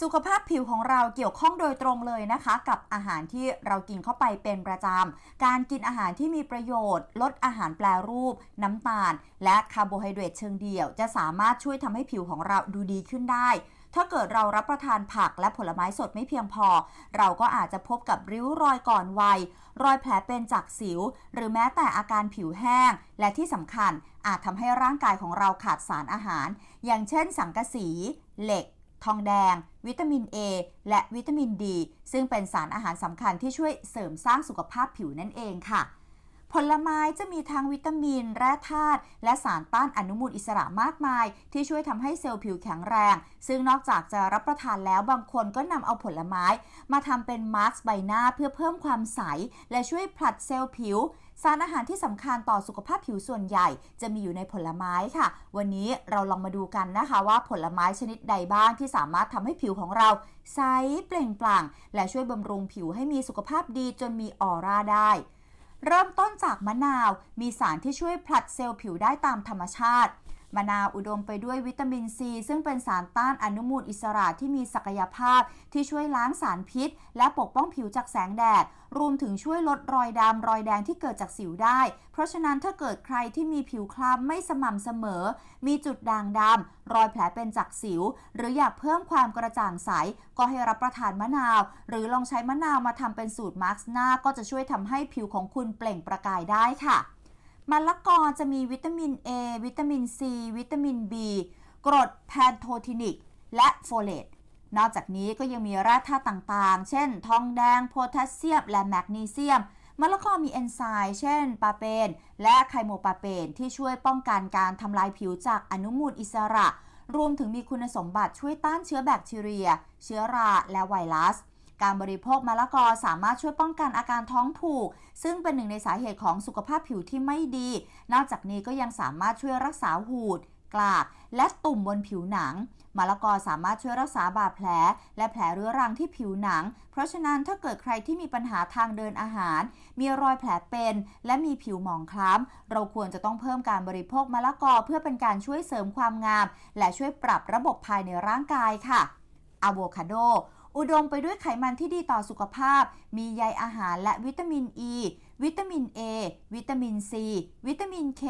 สุขภาพผิวของเราเกี่ยวข้องโดยตรงเลยนะคะ กับอาหารที่เรากินเข้าไปเป็นประจำ การกินอาหารที่มีประโยชน์ ลดอาหารแปรรูป น้ำตาล และคาร์โบไฮเดรตเชิงเดี่ยว จะสามารถช่วยทำให้ผิวของเราดูดีขึ้นได้ถ้าเกิดเรารับประทานผักและผลไม้สดไม่เพียงพอ เราก็อาจจะพบกับริ้วรอยก่อนวัย รอยแผลเป็นจากสิว หรือแม้แต่อาการผิวแห้ง และที่สำคัญอาจทำให้ร่างกายของเราขาดสารอาหาร อย่างเช่นสังกะสี เหล็ก ทองแดง วิตามิน A และวิตามินดีซึ่งเป็นสารอาหารสำคัญที่ช่วยเสริมสร้างสุขภาพผิวนั่นเองค่ะ ผลไม้จะมีทั้งวิตามิน แร่ธาตุและสารต้านอนุมูลอิสระมากมาย ที่ช่วยทำให้เซลล์ผิวแข็งแรง ซึ่งนอกจากจะรับประทานแล้วบางคนก็นำเอาผลไม้ มาทำเป็นมาร์กใบหน้าเพื่อเพิ่มความใส และช่วยผลัดเซลล์ผิว สารอาหารที่สำคัญต่อสุขภาพผิวส่วนใหญ่ จะมีอยู่ในผลไม้ค่ะ วันนี้เราลองมาดูกันนะคะว่าผลไม้ชนิดใดบ้างที่สามารถทำให้ผิวของเราใสเปล่งปลั่ง และช่วยบำรุงผิวให้มีสุขภาพดีจนมีออร่าได้ เริ่มต้นจากมะนาว มีสารที่ช่วยผลัดเซลล์ผิวได้ตามธรรมชาติ มะนาวอุดมไปด้วยวิตามินซี ซึ่งเป็นสารต้านอนุมูลอิสระที่มีศักยภาพ ที่ช่วยล้างสารพิษ และปกป้องผิวจากแสงแดด รวมถึงช่วยลดรอยดำรอยแดงที่เกิดจากสิวได้ เพราะฉะนั้นถ้าเกิดใครที่มีผิวคล้ำไม่สม่ำเสมอ มีจุดด่างดำรอยแผลเป็นจากสิว หรืออยากเพิ่มความกระจ่างใส ก็ให้รับประทานมะนาว หรือลองใช้มะนาวมาทำเป็นสูตรมาร์กหน้าก็จะช่วยทำให้ผิวของคุณเปล่งประกายได้ค่ะ มะละกอจะมีวิตามิน A วิตามิน C วิตามิน B กรดแพนโททินิก และโฟเลตนอกจากนี้ก็ยังมีแร่ธาตุต่างๆ เช่น ทองแดง โพแทสเซียม และแมกนีเซียม มะละกอมีเอนไซม์เช่น ปาเปน และไคโมปาเปน ที่ช่วยป้องกันการทำลายผิวจากอนุมูลอิสระ รวมถึงมีคุณสมบัติช่วยต้านเชื้อแบคทีเรีย เชื้อรา และไวรัส การบริโภคมะละกอสามารถช่วยป้องกันอาการท้องผูก ซึ่งเป็นหนึ่งในสาเหตุของสุขภาพผิวที่ไม่ดี นอกจากนี้ก็ยังสามารถช่วยรักษาหูดกลากและตุ่มบนผิวหนังมะละกอสามารถช่วยรักษาบาดแผล และแผลเรื้อรังที่ผิวหนัง เพราะฉะนั้นถ้าเกิดใครที่มีปัญหาทางเดินอาหาร มีรอยแผลเป็น และมีผิวหมองคล้ำ เราควรจะต้องเพิ่มการบริโภคมะละกอเพื่อเป็นการช่วยเสริมความงาม และช่วยปรับระบบภายในร่างกายค่ะอะโวคาโด อุดมไปด้วยไขมันที่ดีต่อสุขภาพ มีใยอาหารและวิตามินอ e, ีวิตามิน A วิตามิน C วิตามิน K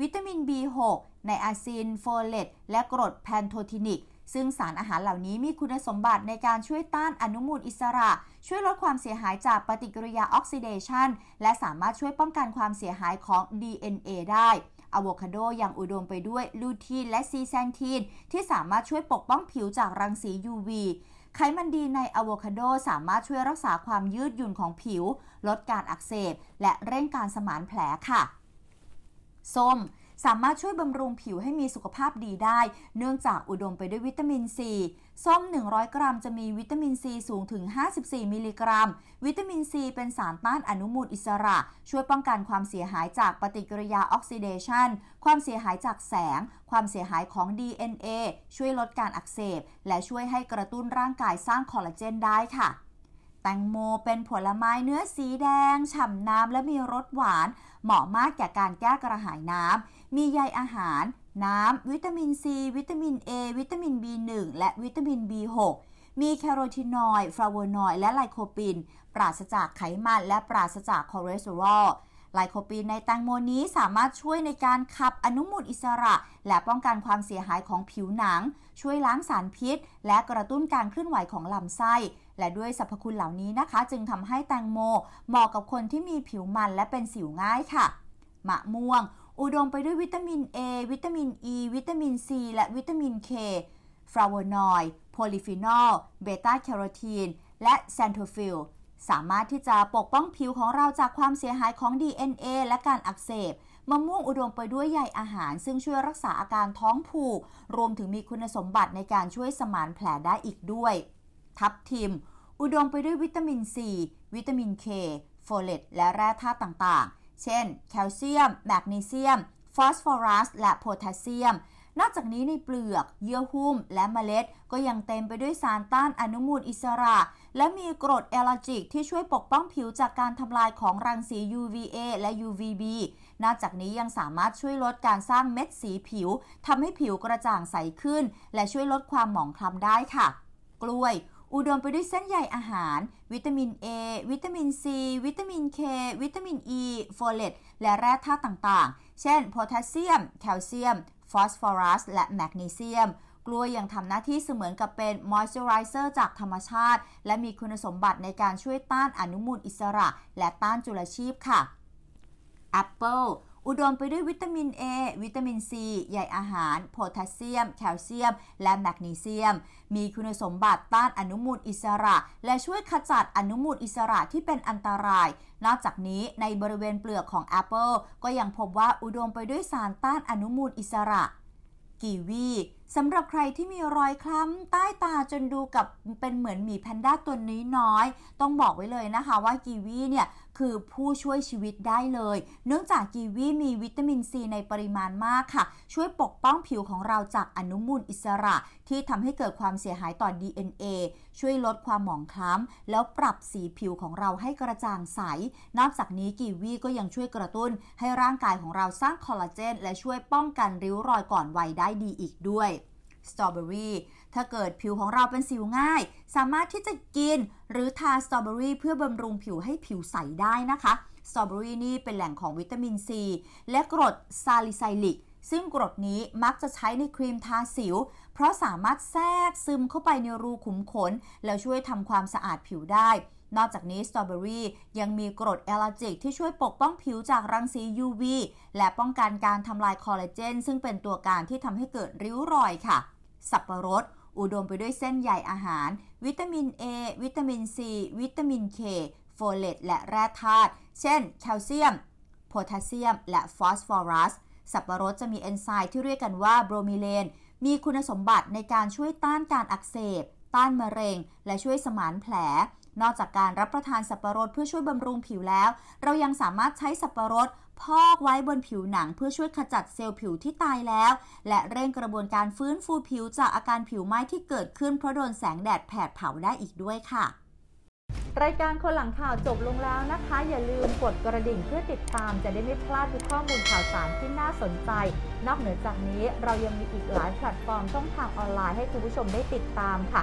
วิตามิน B6 ไนอาซิน โฟเลต และกรดแพนโททินิก ซึ่งสารอาหารเหล่านี้มีคุณสมบัติในการช่วยต้านอนุมูลอิสระ ช่วยลดความเสียหายจากปฏิกิริยาออกซิเดชัน และสามารถช่วยป้องกันความเสียหายของ DNA ได้อะโวคาโดยังอุดมไปด้วยลูทีนและซีแซนทีนที่สามารถช่วยปกป้องผิวจากรังสี UV ไขมันดีในอะโวคาโดสามารถช่วยรักษาความยืดหยุ่นของผิว ลดการอักเสบ และเร่งการสมานแผลค่ะ ส้ม สามารถช่วยบำรุงผิวให้มีสุขภาพดีได้ เนื่องจากอุดมไปด้วยวิตามินซีส้ม 100 กรัมจะมีวิตามินซีสูงถึง 54 มิลลิกรัม วิตามินซีเป็นสารต้านอนุมูลอิสระ ช่วยป้องกันความเสียหายจากปฏิกิริยาออกซิเดชันความเสียหายจากแสง ความเสียหายของ DNA ช่วยลดการอักเสบ และช่วยให้กระตุ้นร่างกายสร้างคอลลาเจนได้ค่ะ แตงโมเป็นผลไม้เนื้อสีแดง ฉ่ำน้ำและมีรสหวาน เหมาะมากแก่การแก้กระหายน้ำ มีใยอาหาร น้ำ วิตามินซี วิตามิน A วิตามิน B1 และวิตามิน B6 มีแคโรทีนอยด์ฟลาโวนอยด์และไลโคปิน ปราศจากไขมันและปราศจากคอเลสเตอรอลไลโคปีนในแตงโมนี้สามารถช่วยในการขับอนุมูลอิสระ และป้องกันความเสียหายของผิวหนัง ช่วยล้างสารพิษ และกระตุ้นการเคลื่อนไหวของลำไส้ และด้วยสรรพคุณเหล่านี้นะคะ จึงทำให้แตงโมเหมาะกับคนที่มีผิวมันและเป็นสิวง่ายค่ะ มะม่วง อุดมไปด้วยวิตามิน A วิตามิน E วิตามิน C และวิตามิน K ฟลาโวนอยด์โพลีฟีนอล เบต้าแคโรทีน และแซนโทฟิลสามารถที่จะปกป้องผิวของเราจากความเสียหายของ DNA และการอักเสบมะม่วงอุดมไปด้วยใยอาหาร ซึ่งช่วยรักษาอาการท้องผูก รวมถึงมีคุณสมบัติในการช่วยสมานแผลได้อีกด้วย ทับทิม อุดมไปด้วยวิตามิน C วิตามิน K โฟเลตและแร่ธาตุต่างๆ เช่น แคลเซียม แมกนีเซียม ฟอสฟอรัส และโพแทสเซียม นอกจากนี้ในเปลือก เยื่อหุ้ม และเมล็ด ก็ยังเต็มไปด้วยสารต้านอนุมูลอิสระ และมีกรดแอลาจิกที่ช่วยปกป้องผิวจากการทำลายของรังสี UVA และ UVB นอกจากนี้ยังสามารถช่วยลดการสร้างเม็ดสีผิวทำให้ผิวกระจ่างใสขึ้น และช่วยลดความหมองคล้ำได้ค่ะ กล้วย อุดมไปด้วยเส้นใยอาหาร วิตามิน A วิตามิน C วิตามิน K วิตามิน E โฟเลตและแร่ธาตุต่างๆ เช่นโพแทสเซียม แคลเซียม ฟอสฟอรัส และแมกนีเซียม กล้วยยังทำหน้าที่เสมือนกับเป็นมอยส์เจอไรเซอร์จากธรรมชาติ และมีคุณสมบัติในการช่วยต้านอนุมูลอิสระ และต้านจุลชีพค่ะแอปเปิล อุดมไปด้วยวิตามิน A วิตามิน C ใยอาหาร โพแทสเซียม แคลเซียม และแมกนีเซียม มีคุณสมบัติต้านอนุมูลอิสระ และช่วยขจัดอนุมูลอิสระที่เป็นอันตราย นอกจากนี้ในบริเวณเปลือกของแอปเปิลก็ยังพบว่าอุดมไปด้วยสารต้านอนุมูลอิสระกีวีสำหรับใครที่มีรอยคล้ำใต้ตาจนดูกับเป็นเหมือนหมีแพนด้าตัวนี้น้อยๆต้องบอกไว้เลยนะคะว่ากีวีเนี่ย คือผู้ช่วยชีวิตได้เลย เนื่องจากกีวีมีวิตามินซีในปริมาณมากค่ะ ช่วยปกป้องผิวของเราจากอนุมูลอิสระ ที่ทำให้เกิดความเสียหายต่อ DNA ช่วยลดความหมองคล้ำแล้วปรับสีผิวของเราให้กระจ่างใส นอกจากนี้กีวีก็ยังช่วยกระตุ้น ให้ร่างกายของเราสร้างคอลลาเจนและช่วยป้องกันริ้วรอยก่อนวัยได้ดีอีกด้วยสตรอเบอรี่ ถ้าเกิดผิวของเราเป็นสิวง่าย สามารถที่จะกินหรือทาสตรอเบอรี่เพื่อบำรุงผิวให้ผิวใสได้นะคะสตรอเบอรี่นี่เป็นแหล่งของวิตามินซี และกรดซาลิไซลิก ซึ่งกรดนี้มักจะใช้ในครีมทาสิว เพราะสามารถแทรกซึมเข้าไปในรูขุมขน แล้วช่วยทำความสะอาดผิวได้ นอกจากนี้สตรอเบอรี่ยังมีกรดแอลลาจิกที่ช่วยปกป้องผิวจากรังสี UV และป้องกันการทำลายคอลลาเจนซึ่งเป็นตัวการที่ทำให้เกิดริ้วรอยค่ะ สับปะรด อุดมไปด้วยเส้นใยอาหาร วิตามิน A วิตามิน C วิตามิน K โฟเลตและแร่ธาตุ เช่น แคลเซียม โพแทสเซียม และฟอสฟอรัส สับปะรดจะมีเอนไซม์ที่เรียกกันว่าโบรมิเลน มีคุณสมบัติในการช่วยต้านการอักเสบ ต้านมะเร็ง และช่วยสมานแผล นอกจากการรับประทานสับปะรดเพื่อช่วยบำรุงผิวแล้ว เรายังสามารถใช้สับปะรดพอกไว้บนผิวหนังเพื่อช่วยขจัดเซลล์ผิวที่ตายแล้ว และเร่งกระบวนการฟื้นฟูผิวจากอาการผิวไหม้ที่เกิดขึ้นเพราะโดนแสงแดดแผดเผาได้อีกด้วยค่ะ รายการคนหลังข่าวจบลงแล้วนะคะ อย่าลืมกดกระดิ่งเพื่อติดตามจะได้ไม่พลาดทุกข้อมูลข่าวสารที่น่าสนใจ นอกเหนือจากนี้เรายังมีอีกหลายแพลตฟอร์มช่องทางออนไลน์ให้คุณผู้ชมได้ติดตามค่ะ